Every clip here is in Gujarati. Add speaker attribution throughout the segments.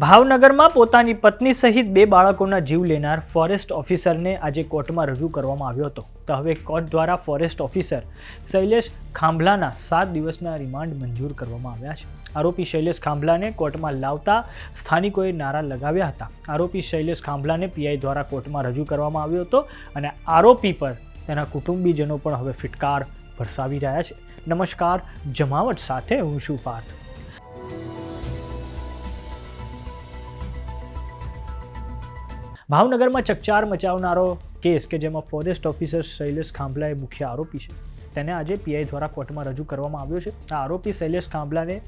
Speaker 1: ભાવનગરમાં પોતાની પત્ની સહિત બે બાળકોના જીવ લેનાર ફોરેસ્ટ ઓફિસરને આજે કોર્ટમાં રજૂ કરવામાં આવ્યો હતો. તો હવે કોર્ટ દ્વારા ફોરેસ્ટ ઓફિસર શૈલેષ ખાંભલાના સાત દિવસના રિમાન્ડ મંજૂર કરવામાં આવ્યા છે. આરોપી શૈલેષ ખાંભલાને કોર્ટમાં લાવતા સ્થાનિકોએ નારા લગાવ્યા હતા. આરોપી શૈલેષ ખાંભલાને પીઆઈ દ્વારા કોર્ટમાં રજૂ કરવામાં આવ્યો હતો અને આરોપી પર તેના કુટુંબીજનો પણ હવે ફિટકાર વરસાવી રહ્યા છે. નમસ્કાર, જમાવટ સાથે હું શું પાર્થ. ભાવનગરમાં ચકચાર મચાવનારો કેસ કે જેમાં ફોરેસ્ટ ઓફિસર શૈલેષ ખાંભલા એ મુખ્ય આરોપી છે. તેને આજે પીઆઈ દ્વારા કોર્ટમાં રજૂ કરવામાં આવ્યો છે. આ આરોપી શૈલેષ ખાંભલાને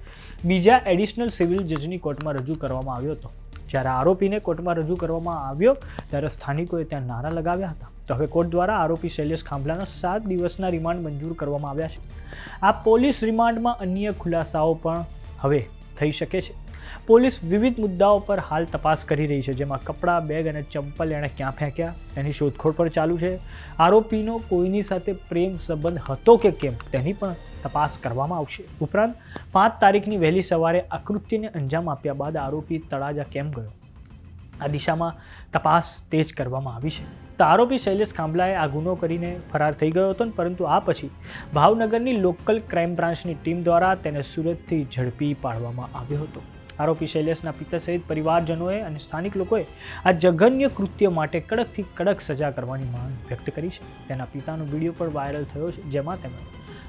Speaker 1: બીજા એડિશનલ સિવિલ જજની કોર્ટમાં રજૂ કરવામાં આવ્યો હતો. જ્યારે આરોપીને કોર્ટમાં રજૂ કરવામાં આવ્યો, ત્યારે સ્થાનિકોએ ત્યાં નારા લગાવ્યા હતા. તો હવે કોર્ટ દ્વારા આરોપી શૈલેષ ખાંભલાના સાત દિવસના રિમાન્ડ મંજૂર કરવામાં આવ્યા છે. આ પોલીસ રિમાન્ડમાં અન્ય ખુલાસાઓ પણ હવે થઈ શકે છે. પોલીસ વિવિધ મુદ્દાઓ પર હાલ તપાસ કરી રહી છે, જેમાં કપડાં, બેગ અને ચંપલ એણે ક્યાં ફેંક્યા, તેની શોધખોળ પણ ચાલુ છે. આરોપીનો કોઈની સાથે પ્રેમ સંબંધ હતો કે કેમ, તેની પણ તપાસ કરવામાં આવશે. ઉપરાંત, પાંચ તારીખની વહેલી સવારે આ કૃત્યને અંજામ આપ્યા બાદ આરોપી તળાજા કેમ ગયો? આ દિશામાં તપાસ તેજ કરવામાં આવી છે. તો આરોપી શૈલેષ ખાંભલાએ આ ગુનો કરીને ફરાર થઈ ગયો હતો પરંતુ આ પછી ભાવનગરની લોકલ ક્રાઇમ બ્રાન્ચની ટીમ દ્વારા તેને સુરતથી ઝડપી પાડવામાં આવ્યો હતો. આરોપી શૈલેષના પિતા સહિત પરિવારજનોએ અને સ્થાનિક લોકોએ આ જઘન્ય કૃત્ય માટે કડકથી કડક સજા કરવાની માંગ વ્યક્ત કરી છે. તેના પિતાનો વીડિયો પણ વાયરલ થયો છે, જેમાં તેમણે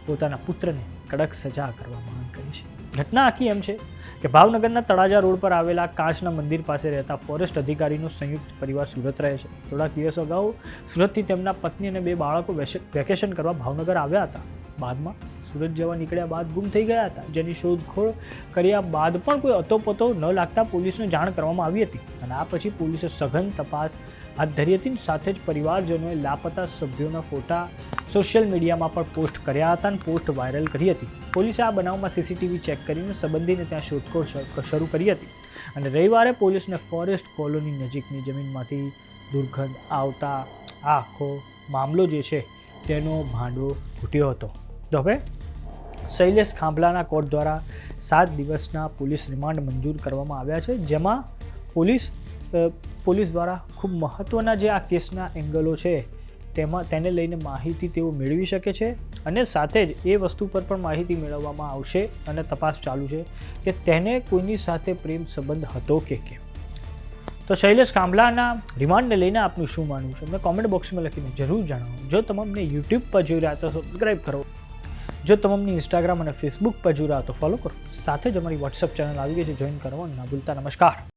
Speaker 1: પોતાના પુત્રને કડક સજા કરવા માંગ કરી છે. ઘટના આખી એમ છે કે ભાવનગરના તળાજા રોડ પર આવેલા કાચના મંદિર પાસે રહેતા ફોરેસ્ટ અધિકારીનો સંયુક્ત પરિવાર સુરત રહે છે. થોડાક દિવસ અગાઉ સુરતથી તેમના પત્ની અને બે બાળકો વેકેશન કરવા ભાવનગર આવ્યા હતા. બાદમાં સુરત જવા નીકળ્યા બાદ ગુમ થઈ ગયા હતા, જેની શોધખોળ કર્યા બાદ પણ કોઈ અતોપતો ન લાગતા પોલીસને જાણ કરવામાં આવી હતી. અને આ પછી પોલીસે સઘન તપાસ હાથ ધરી હતી સાથે જ પરિવારજનોએ લાપતા સભ્યોના ફોટા સોશિયલ મીડિયામાં પણ પોસ્ટ કર્યા હતા અને પોસ્ટ વાયરલ કરી હતી. પોલીસે આ બનાવમાં સીસીટીવી ચેક કરીને સંબંધીને ત્યાં શોધખોળ શરૂ કરી હતી. અને રવિવારે પોલીસને ફોરેસ્ટ કોલોની નજીકની જમીનમાંથી દુર્ગંધ આવતા આખો મામલો જે છે તેનો ભાંડો ફૂટ્યો હતો. તો હવે શૈલેષ ખાંભલાના કોર્ટ દ્વારા સાત દિવસના પોલીસ રિમાન્ડ મંજૂર કરવામાં આવ્યા છે, જેમાં પોલીસ પોલીસ દ્વારા ખૂબ મહત્ત્વના જે આ કેસના એંગલો છે, તેમાં, તેને લઈને માહિતી તેઓ મેળવી શકે છે અને સાથે જ એ વસ્તુ પર પણ માહિતી મેળવવામાં આવશે અને તપાસ ચાલુ છે કે તેને કોઈની સાથે પ્રેમ સંબંધ હતો કે કેમ. તો શૈલેષ કાંબલાના રિમાન્ડને લઈને આપનું શું માનવું છે? અમને કોમેન્ટ બોક્સમાં લખીને જરૂર જણાવો. જો તમે અમને યુટ્યુબ પર જોઈ રહ્યા તો સબસ્ક્રાઈબ કરો. જો તમે અમને ઇન્સ્ટાગ્રામ અને ફેસબુક પર જોઈ તો ફોલો કરો. સાથે જ અમારી વોટ્સઅપ ચેનલ આવી ગઈ છે જોઈન કરવાનું, ના ભૂલતા. નમસ્કાર.